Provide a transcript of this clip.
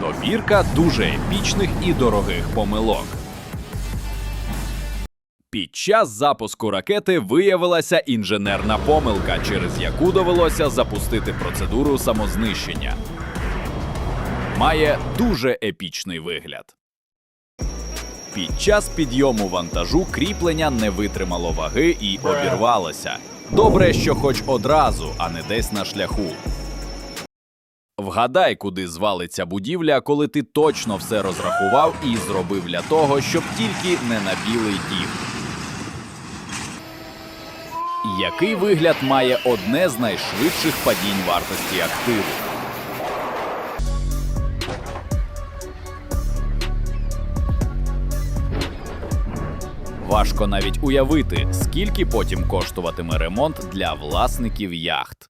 Добірка дуже епічних і дорогих помилок. Під час запуску ракети виявилася інженерна помилка, через яку довелося запустити процедуру самознищення. Має дуже епічний вигляд. Під час підйому вантажу кріплення не витримало ваги і обірвалося. Добре, що хоч одразу, а не десь на шляху. Вгадай, куди звалиться будівля, коли ти точно все розрахував і зробив для того, щоб тільки не на білий дім. Який вигляд має одне з найшвидших падінь вартості активу? Важко навіть уявити, скільки потім коштуватиме ремонт для власників яхт.